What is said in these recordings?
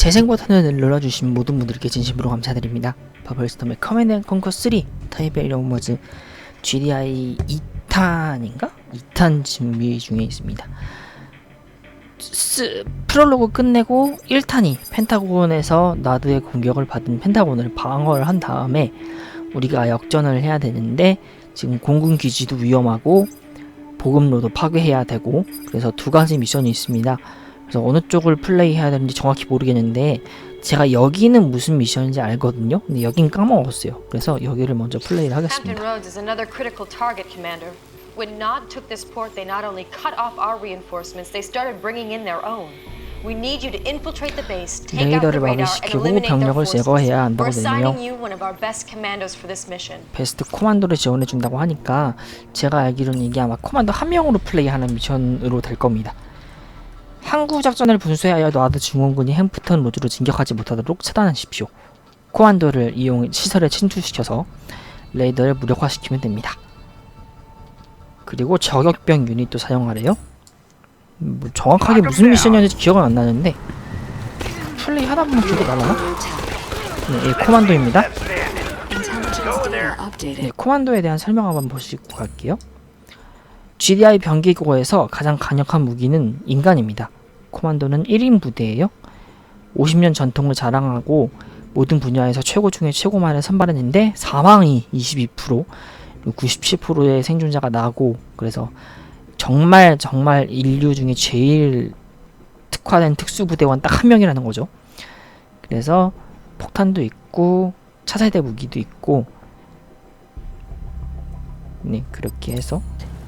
재생 버튼을 눌러주신 모든 분들께 진심으로 감사드립니다. 버블스톰의 커맨드 앤 컨커 3 타이베리 오머즈 GDI 2탄인가? 2탄 준비 중에 있습니다. 스, 프롤로그 끝내고 1탄이 펜타곤에서 나드의 공격을 받은 펜타곤을 방어를 한 다음에 우리가 역전을 해야 되는데 지금 공군 기지도 위험하고 보급로도 파괴해야 되고 그래서 두 가지 미션이 있습니다. 그래서 어느 쪽을 플레이해야 되는지 정확히 모르겠는데 제가 여기는 무슨 미션인지 알거든요. 근데 여긴 까먹었어요. 그래서 여기를 먼저 플레이를 Hampton 하겠습니다. Roads is another critical target, Commander. When Nod took this port, they not only cut off our reinforcements, they started bringing in their own. We need you to infiltrate the base, take out the 레이더를 radar, and 마비시키고 eliminate their 병력을 forces. 제거해야 We're 한다고 assigning you one of our best commandos for this mission. 베스트 코만도를 지원해 준다고 하니까 제가 알기로는 이게 아마 코만도 한 명으로 플레이하는 미션으로 될 겁니다. 항구 작전을 분수하여 나드 중원군이 햄프턴 로드로 진격하지 못하도록 차단하십시오. 코만도를 이용 시설에 침투시켜서 레이더를 무력화시키면 됩니다. 그리고 저격병 유닛도 사용하래요. 뭐 정확하게 무슨 미션이었는지 기억은 안 나는데 플레이 하다 보면 기억이 나려나? 네, 예, 코만도입니다. Updated. 네, 코만도에 대한 설명 한번 보시고 갈게요. GDI 병기고에서 가장 강력한 무기는 인간입니다. 코만도는 1인 부대예요. 50년 전통을 자랑하고 모든 분야에서 최고 중에 최고만을 선발했는데 사망이 22%, 97%의 생존자가 나고 그래서 정말 정말 인류 중에 제일 특화된 특수부대원 딱 한 명이라는 거죠. 그래서 폭탄도 있고 차세대 무기도 있고 네 그렇게 해서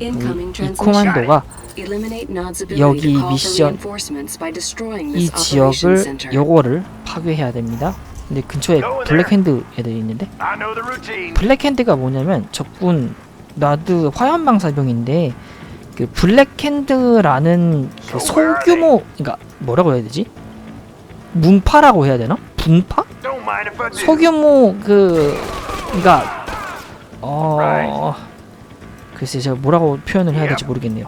이. 코만도가 Eliminate Nod's 여기 미션- reinforcements by destroying 이 지역을. 요거를 파괴해야 됩니다. 근데 근처에 블랙핸드 애들이 있는데 I know the routine. 블랙핸드가 뭐냐면 적군 나드 화염방사병인데 그 블랙핸드라는 그 소규모 그러니까 뭐라고 해야 되지? 문파라고 해야 되나? 분파? 소규모 그 그러니까 어 글쎄 제가 뭐라고 표현을 해야 될지 모르겠네요.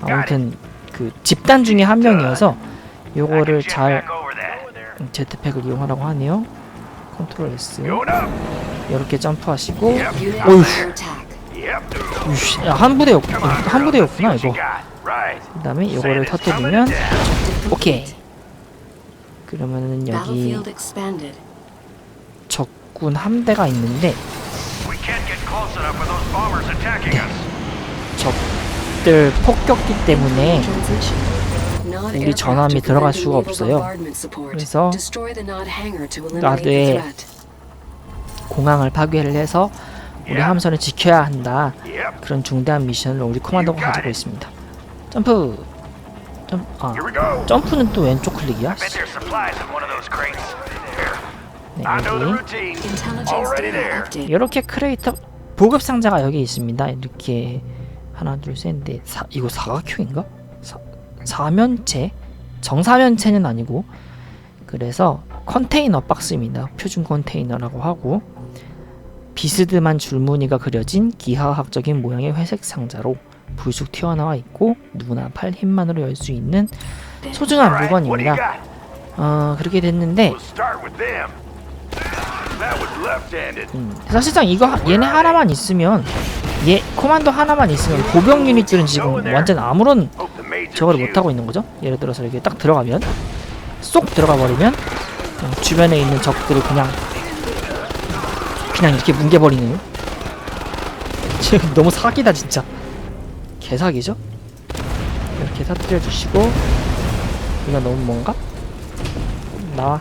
아무튼 그 집단 중에 한 명이어서 요거를 잘. 제트팩을 이용하라고 하네요. 컨트롤 S. 이렇게 점프하시고 야, 한 부대였 한 부대였구나 이거. 그다음에 this 터뜨리면 오케이. 그러면은 여기. 적군 함대가 있는데 We 적들 폭격기 때문에 우리 전함이 들어갈 수가 없어요. 그래서 threat. 공항을 파괴를 해서 우리 함선을 지켜야 한다. 그런 중대한 미션을 우리 코만도가 가지고 있습니다. 점프. 점 아. 점프는 또 왼쪽 클릭이야? 네, 여기. 이렇게 크레이터 보급 상자가 여기 있습니다. 이렇게 하나 둘셋넷 사 이거 사각형인가? 사, 사면체 정사면체는 아니고 그래서 컨테이너 박스입니다. 표준 컨테이너라고 하고 비스듬한 줄무늬가 그려진 기하학적인 모양의 회색 상자로 불쑥 튀어나와 있고 누구나 팔 힘만으로 열 수 있는 소중한 물건입니다. 어 그렇게 됐는데 사실상 이거 하- 얘네 하나만 있으면 얘 코만도 하나만 있으면 보병 유닛들은 지금 완전 아무런 저거를 view. 못 하고 있는 거죠. 예를 들어서 이렇게 딱 들어가면 쏙 들어가 버리면 주변에 있는 적들을 그냥 그냥 이렇게 뭉개버리는 지금 너무 사기다 진짜 개사기죠? 이렇게 터뜨려 주시고 이거 너무 뭔가? 나와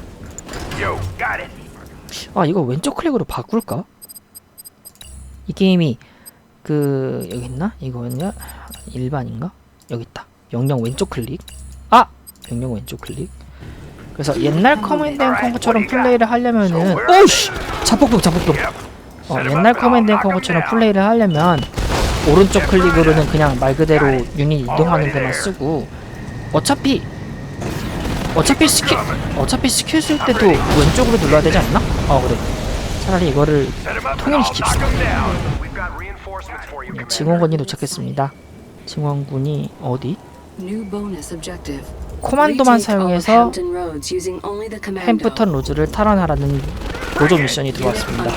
Yo, got it. 아 이거 왼쪽 클릭으로 바꿀까? 이 게임이 그 여기 있나? 이거는요 일반인가? 여기 있다. 영영 왼쪽 클릭. 아 영영 왼쪽 클릭. 그래서 옛날 커맨드 앤 컨커처럼 플레이를 하려면은 오씨 자폭동 자폭동. 어 옛날 커맨드 앤 컨커처럼 플레이를 하려면 오른쪽 클릭으로는 그냥 말 그대로 유닛 이동하는 데만 쓰고 어차피 어차피 스킬 어차피 스킬 쓸 때도 왼쪽으로 눌러야 되지 않나? 어 그래 차라리 이거를 통일시킵시다. 증원군이 도착했습니다 증원군이 어디? 코만도만 사용해서. 햄프턴 로즈를 탈환하라는 보조 미션이 들어왔습니다.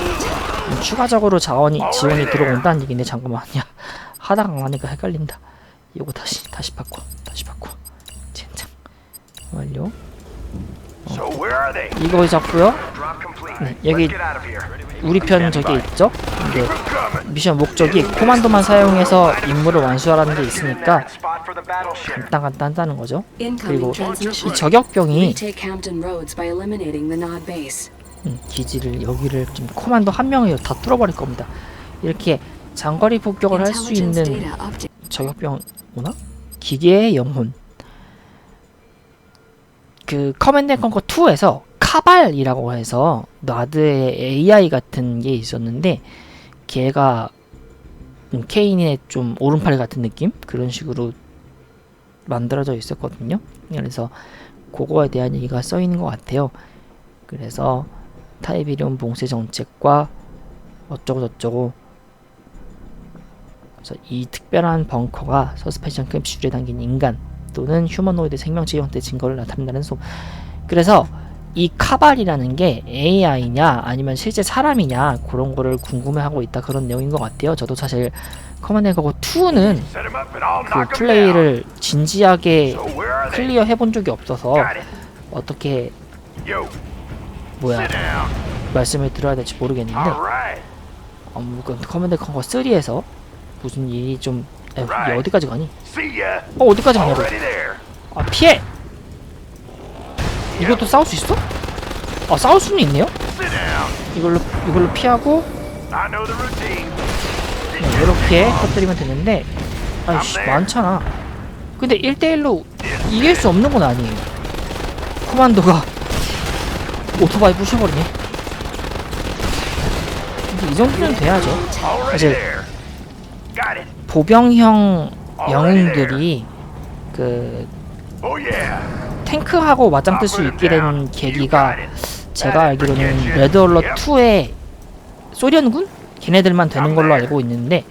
추가적으로 자원이 지원이 들어온다는 얘기인데 잠깐만 야 하다가 안 하니까 헷갈린다. 이거 다시 다시 바꿔 다시 바꿔 완료. So where are they? 이거 잡고요. 네, 여기. 우리 편 저기 있죠? 근데. 미션 목적이 코만도만 사용해서 임무를 완수하라는 게 있으니까. 간단 간단 한다는 거죠. 그리고. 이 저격병이. 음, 기지를 여기를 지금 코만도 한 명이 다 뚫어버릴 겁니다. 이렇게 장거리 폭격을 할 수 있는. 저격병 뭐나? 기계의 영혼. 그 커맨드 앤 컨커 2에서 카발이라고 해서 나드의 AI 같은 게 있었는데 걔가 음, 케인의 좀 오른팔 같은 느낌 그런 식으로 만들어져 있었거든요. 그래서 그거에 대한 얘기가 써 있는 것 같아요. 그래서 타이비리온 봉쇄 정책과 어쩌고 저쩌고 그래서 이 특별한 벙커가 서스펜션 캡슐에 담긴 인간 또는 휴머노이드 생명체 형태 증거를 나타낸다는 소. 그래서 이 카발이라는 게 AI냐 아니면 실제 사람이냐 그런 거를 궁금해하고 있다 그런 내용인 것 같아요. 저도 사실 그거 2는 Set 'em up and I'll 그. 플레이를 진지하게? 클리어 해본 적이 없어서. 어떻게 뭐야. 말씀을 드려야 될지 모르겠는데 그 커맨드 컨커 3에서 무슨 일이 좀 에. 어디까지 가니? 어 어디까지 there. 아 피해! 이것도 싸울 수 있어? 아 싸울 수는 있네요? 이걸로 이걸로 피하고. 네, 이렇게 터뜨리면 되는데. 아이씨 많잖아. 근데 1대1로 이길 수 없는 건 아니에요. 코만도가 오토바이 부셔버리네. 근데 이 정도는 돼야죠. It. 보병형 영웅들이 그 Oh yeah. 탱크하고 맞짱 뜰 수 있게 된 계기가 제가 알기로는 레드 얼럿 2의 소련군? 걔네들만 되는 걸로 알고 있는데.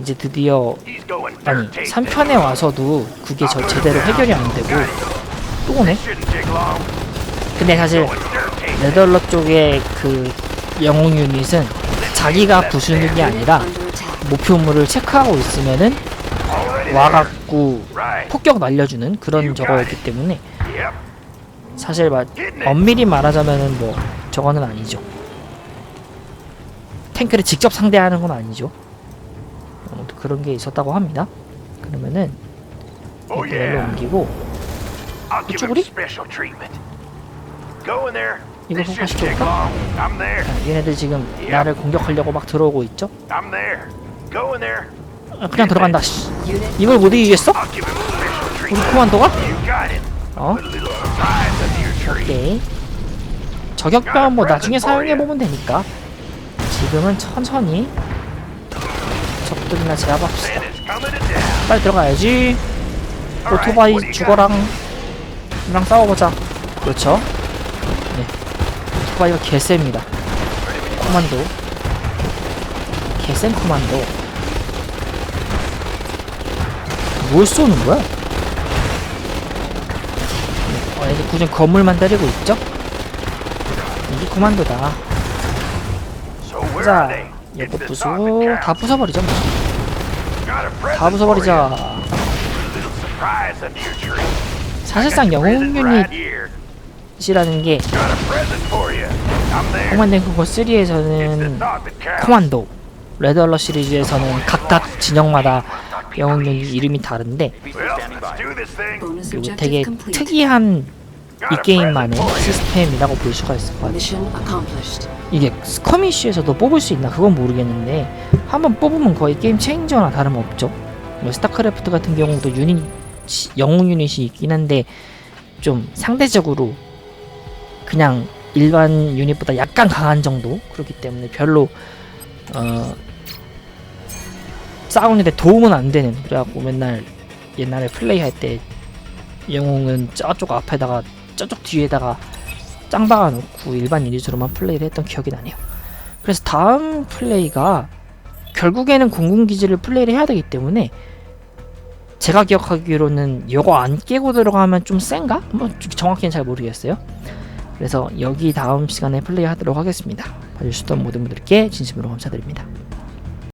이제 드디어 아니 dirt tape 3편에 와서도 그게 저 제대로 해결이 안 되고 또 오네? 근데 사실. 레드 얼럿 쪽의 그 영웅 유닛은 자기가 부수는 게 아니라. 목표물을 체크하고 있으면은. 와갖고. 폭격 날려주는 그런 저거였기 때문에. 사실 막 엄밀히 말하자면은 뭐 저거는 아니죠. 탱크를 직접 상대하는 건 아니죠. 아무튼 그런 게 있었다고 합니다. 그러면은 Oh 이걸로. 옮기고 there. 이거. 자, 얘네들 지금 나를 공격하려고 막 들어오고 있죠? 아, 그냥 들어간다. 씨. 이걸 못 이기겠어? 우리. 코만도가? 어? 오케이. 저격병은 뭐 나중에 사용해 보면 되니까 지금은 천천히 적들이나 제압합시다. 빨리 들어가야지. 오토바이 죽어랑 이랑 싸워보자. 그렇죠. 네. 오토바이가 개셉니다. 코만도. 개센 코만도. 뭘 쏘는 거야? 네, 어, 얘들 굳이 건물만 때리고 있죠? 이게 코만도다. 자, the 부수고 다 Cow. 부숴버리죠. 뭐. 다 부숴버리자. 사실상 영웅 유닛이라는. 게. 코만드 the 3에서는 Zombie Cow. 코만도 레드 얼럿 시리즈에서는 각각 진영마다 영웅 유닛 이름이 다른데 그리고 되게. 특이한 이 게임만의. 시스템이라고 볼 수가 있을 것 같아요. 이게 스커미쉬에서도 뽑을 수 있나 그건 모르겠는데 한번 뽑으면 거의 게임 체인저나 다름없죠. 뭐 스타크래프트 같은 경우도 유닛 영웅 유닛이 있긴 한데 좀 상대적으로 그냥 일반 유닛보다 약간 강한 정도 그렇기 때문에 별로 어 싸우는데 도움은 안 되는 그래갖고 맨날 옛날에 플레이할 때 영웅은 저쪽 앞에다가 저쪽 뒤에다가 짱 박아놓고 일반 유닛으로만 플레이를 했던 기억이 나네요. 그래서 다음 플레이가 결국에는 공군기지를 플레이를 해야 되기 때문에 제가 기억하기로는 이거 안 깨고 들어가면 좀 센가? 뭐 정확히는 잘 모르겠어요. 그래서 여기 다음 시간에 플레이 하도록 하겠습니다. 봐주셨던 모든 분들께 진심으로 감사드립니다.